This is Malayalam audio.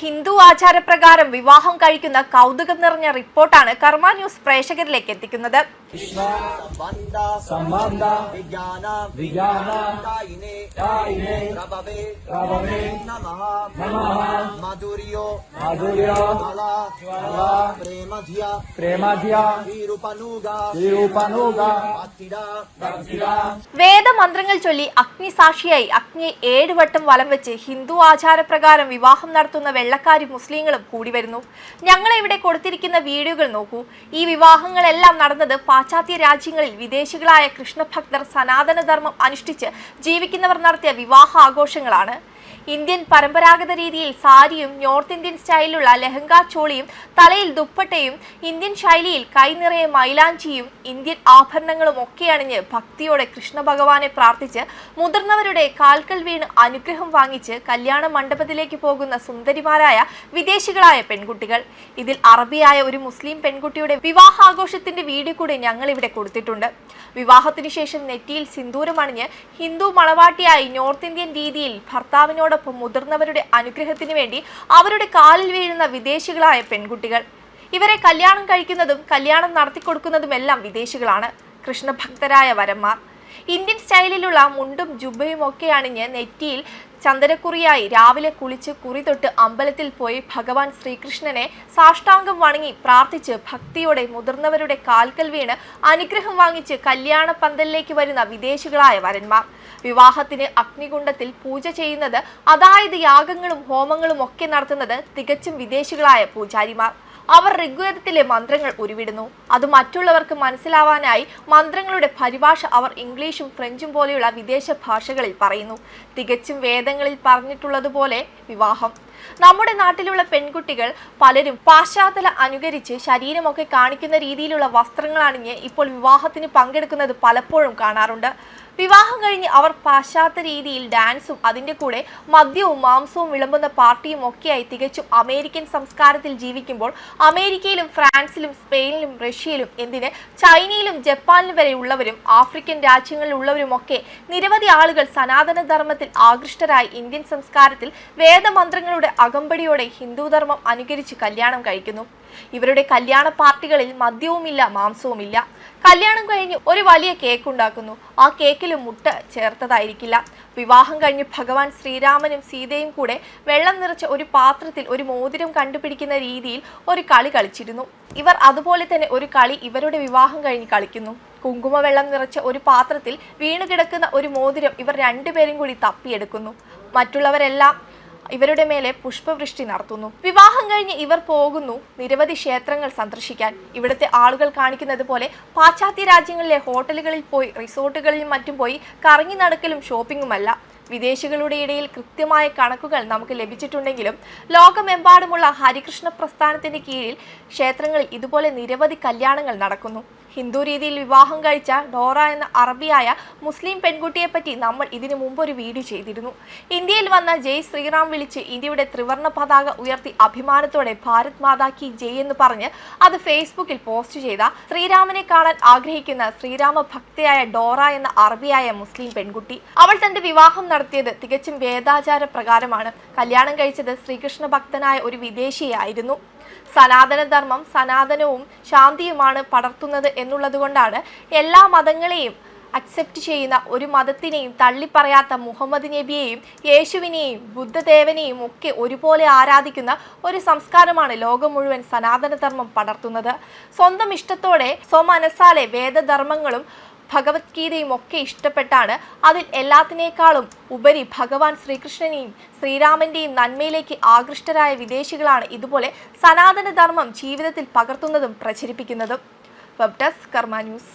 ഹിന്ദു ആചാരപ്രകാരം വിവാഹം കഴിക്കുന്ന കൗതുകം നിറഞ്ഞ റിപ്പോർട്ടാണ് കർമ്മ ന്യൂസ് പ്രേക്ഷകരിലേക്ക് എത്തിക്കുന്നത്. വേദമന്ത്രങ്ങൾ ചൊല്ലി അഗ്നിസാക്ഷിയായി. അഗ്നിയെ ഏഴുവട്ടം വലം വെച്ച് ഹിന്ദു ആചാരപ്രകാരം വിവാഹം നടത്തുന്ന വെള്ളക്കാരി മുസ്ലിങ്ങളും കൂടി വരുന്നു. ഞങ്ങളെ ഇവിടെ കൊടുത്തിരിക്കുന്ന വീഡിയോകൾ നോക്കൂ. ഈ വിവാഹങ്ങളെല്ലാം നടന്നത് പാശ്ചാത്യ രാജ്യങ്ങളിൽ വിദേശികളായ കൃഷ്ണഭക്തർ സനാതനധർമ്മം അനുഷ്ഠിച്ച് ജീവിക്കുന്നവർ നടത്തിയ വിവാഹ ആഘോഷങ്ങളാണ് ഇന്ത്യൻ പരമ്പരാഗത രീതിയിൽ സാരിയും നോർത്ത് ഇന്ത്യൻ സ്റ്റൈലിലുള്ള ലെഹങ്ക ചോളിയും തലയിൽ ദുപ്പട്ടയും ഇന്ത്യൻ ശൈലിയിൽ കൈനിറയെ മൈലാഞ്ചിയും ഇന്ത്യൻ ആഭരണങ്ങളും ഒക്കെ അണിഞ്ഞ് ഭക്തിയോടെ കൃഷ്ണ ഭഗവാനെ പ്രാർത്ഥിച്ച് മുതിർന്നവരുടെ കാൽക്കൽ വീണ് അനുഗ്രഹം വാങ്ങിച്ച് കല്യാണ മണ്ഡപത്തിലേക്ക് പോകുന്ന സുന്ദരിമാരായ വിദേശികളായ പെൺകുട്ടികൾ. ഇതിൽ അറബിയായ ഒരു മുസ്ലിം പെൺകുട്ടിയുടെ വിവാഹാഘോഷത്തിന്റെ വീഡിയോ കൂടി ഞങ്ങൾ ഇവിടെ കൊടുത്തിട്ടുണ്ട്. വിവാഹത്തിനു ശേഷം നെറ്റിയിൽ സിന്ദൂരമണിഞ്ഞ് ഹിന്ദു മണവാട്ടിയായി നോർത്ത് ഇന്ത്യൻ രീതിയിൽ ഭർത്താവിനോടൊപ്പം മുതിർന്നവരുടെ അനുഗ്രഹത്തിന് വേണ്ടി അവരുടെ കാലിൽ വീഴുന്ന വിദേശികളായ പെൺകുട്ടികൾ. ഇവരെ കല്യാണം കഴിക്കുന്നതും കല്യാണം നടത്തിക്കൊടുക്കുന്നതുമെല്ലാം വിദേശികളാണ്. കൃഷ്ണഭക്തരായ വരന്മാർ. ഇന്ത്യൻ സ്റ്റൈലിലുള്ള മുണ്ടും ജുബയും ഒക്കെ അണിഞ്ഞ് നെറ്റിയിൽ ചന്ദനക്കുറിയായി രാവിലെ കുളിച്ച് കുറി തൊട്ട് അമ്പലത്തിൽ പോയി ഭഗവാൻ ശ്രീകൃഷ്ണനെ സാഷ്ടാംഗം വണങ്ങി പ്രാർത്ഥിച്ച് ഭക്തിയോടെ മുതിർന്നവരുടെ കാൽക്കൽ വീണ് അനുഗ്രഹം വാങ്ങിച്ച് കല്യാണ പന്തലിലേക്ക് വരുന്ന വിദേശികളായ വരന്മാർ. വിവാഹത്തിന് അഗ്നികുണ്ഡത്തിൽ പൂജ ചെയ്യുന്നത് അതായത് യാഗങ്ങളും ഹോമങ്ങളും ഒക്കെ നടത്തുന്നത് തികച്ചും വിദേശികളായ പൂജാരിമാർ. അവർ ഋഗ്വേദത്തിലെ മന്ത്രങ്ങൾ ഉരുവിടുന്നു. അത് മറ്റുള്ളവർക്ക് മനസ്സിലാവാനായി മന്ത്രങ്ങളുടെ പരിഭാഷ അവർ ഇംഗ്ലീഷും ഫ്രഞ്ചും പോലെയുള്ള വിദേശ ഭാഷകളിൽ പറയുന്നു. തികച്ചും വേദങ്ങളിൽ പറഞ്ഞിട്ടുള്ളതുപോലെ വിവാഹം. നമ്മുടെ നാട്ടിലുള്ള പെൺകുട്ടികൾ പലരും പാശ്ചാത്തല അനുകരിച്ച് ശരീരമൊക്കെ കാണിക്കുന്ന രീതിയിലുള്ള വസ്ത്രങ്ങളാണിഞ്ഞ് ഇപ്പോൾ വിവാഹത്തിന് പങ്കെടുക്കുന്നത് പലപ്പോഴും കാണാറുണ്ട്. വിവാഹം കഴിഞ്ഞ് അവർ പാശ്ചാത്യ രീതിയിൽ ഡാൻസും അതിന്റെ കൂടെ മദ്യവും മാംസവും വിളമ്പുന്ന പാർട്ടിയും ഒക്കെയായി തികച്ചും അമേരിക്കൻ സംസ്കാരത്തിൽ ജീവിക്കുമ്പോൾ അമേരിക്കയിലും ഫ്രാൻസിലും സ്പെയിനിലും റഷ്യയിലും എന്തിന് ചൈനയിലും ജപ്പാനിലും വരെ ഉള്ളവരും ആഫ്രിക്കൻ രാജ്യങ്ങളിലുള്ളവരുമൊക്കെ നിരവധി ആളുകൾ സനാതന ധർമ്മത്തിൽ ആകൃഷ്ടരായി ഇന്ത്യൻ സംസ്കാരത്തിൽ വേദമന്ത്രങ്ങളുടെ അകമ്പടിയോടെ ഹിന്ദുധർമ്മം അനുകരിച്ച് കല്യാണം കഴിക്കുന്നു. ഇവരുടെ കല്യാണ പാർട്ടികളിൽ മദ്യവുമില്ല മാംസവുമില്ല. കല്യാണം കഴിഞ്ഞ് ഒരു വലിയ കേക്ക് ഉണ്ടാക്കുന്നു ആ കേക്കിൽ മുട്ട ചേർത്തതായിരിക്കില്ല. വിവാഹം കഴിഞ്ഞ് ഭഗവാൻ ശ്രീരാമനും സീതയും കൂടെ വെള്ളം നിറച്ച ഒരു പാത്രത്തിൽ ഒരു മോതിരം കണ്ടുപിടിക്കുന്ന രീതിയിൽ ഒരു കളി കളിച്ചിരുന്നു. ഇവർ അതുപോലെ തന്നെ ഒരു കളി ഇവരുടെ വിവാഹം കഴിഞ്ഞ് കളിക്കുന്നു. കുങ്കുമവെള്ളം നിറച്ച ഒരു പാത്രത്തിൽ വീണുകിടക്കുന്ന ഒരു മോതിരം ഇവർ രണ്ടുപേരും കൂടി തപ്പിയെടുക്കുന്നു. മറ്റുള്ളവരെല്ലാം ഇവരുടെ മേലെ പുഷ്പവൃഷ്ടി നടത്തുന്നു. വിവാഹം കഴിഞ്ഞ് ഇവർ പോകുന്നു നിരവധി ക്ഷേത്രങ്ങൾ സന്ദർശിക്കാൻ. ഇവിടുത്തെ ആളുകൾ കാണിക്കുന്നത് പോലെ പാശ്ചാത്യ രാജ്യങ്ങളിലെ ഹോട്ടലുകളിൽ പോയി റിസോർട്ടുകളിലും മറ്റും പോയി കറങ്ങി നടക്കലും ഷോപ്പിംഗുമല്ല വിദേശികളുടെ ഇടയിൽ കൃത്യമായ കണക്കുകൾ നമുക്ക് ലഭിച്ചിട്ടുണ്ടെങ്കിലും ലോകമെമ്പാടുമുള്ള ഹരികൃഷ്ണ പ്രസ്ഥാനത്തിന്റെ കീഴിൽ ക്ഷേത്രങ്ങളിൽ ഇതുപോലെ നിരവധി കല്യാണങ്ങൾ നടക്കുന്നു. ഹിന്ദു രീതിയിൽ വിവാഹം കഴിച്ച ഡോറ എന്ന അറബിയായ മുസ്ലിം പെൺകുട്ടിയെ പറ്റി നമ്മൾ ഇതിനു മുമ്പ് ഒരു വീഡിയോ ചെയ്തിരുന്നു. ഇന്ത്യയിൽ വന്ന ജയ് ശ്രീറാം വിളിച്ച് ഇന്ത്യയുടെ ത്രിവർണ പതാക ഉയർത്തി അഭിമാനത്തോടെ ഭാരത് മാതാ കി ജയ് എന്ന് പറഞ്ഞ് അത് ഫേസ്ബുക്കിൽ പോസ്റ്റ് ചെയ്ത ശ്രീരാമനെ കാണാൻ ആഗ്രഹിക്കുന്ന ശ്രീരാമ ഭക്തയായ ഡോറ എന്ന അറബിയായ മുസ്ലിം പെൺകുട്ടി. അവൾ തന്റെ വിവാഹം നടത്തിയത് തികച്ചും വേദാചാര പ്രകാരമാണ് കല്യാണം കഴിച്ചത് ശ്രീകൃഷ്ണ ഭക്തനായ ഒരു വിദേശിയായിരുന്നു. സനാതനധർമ്മം സനാതനവും ശാന്തിയുമാണ് പടർത്തുന്നത് എന്നുള്ളതുകൊണ്ടാണ് എല്ലാ മതങ്ങളെയും അക്സെപ്റ്റ് ചെയ്യുന്ന ഒരു മതത്തിനെയും തള്ളിപ്പറയാത്ത മുഹമ്മദ് നബിയെയും യേശുവിനെയും ബുദ്ധദേവനെയും ഒക്കെ ഒരുപോലെ ആരാധിക്കുന്ന ഒരു സംസ്കാരമാണ് ലോകം മുഴുവൻ സനാതനധർമ്മം പടർത്തുന്നത്. സ്വന്തം ഇഷ്ടത്തോടെ സ്വമനസാലെ വേദധർമ്മങ്ങളും ഭഗവത്ഗീതയും ഒക്കെ ഇഷ്ടപ്പെട്ടാണ് അതിൽ എല്ലാത്തിനേക്കാളും ഉപരി ഭഗവാൻ ശ്രീകൃഷ്ണനെയും ശ്രീരാമന്റെയും നന്മയിലേക്ക് ആകൃഷ്ടരായ വിദേശികളാണ് ഇതുപോലെ സനാതനധർമ്മം ജീവിതത്തിൽ പകർത്തുന്നതും പ്രചരിപ്പിക്കുന്നതും. Web desk Karma news.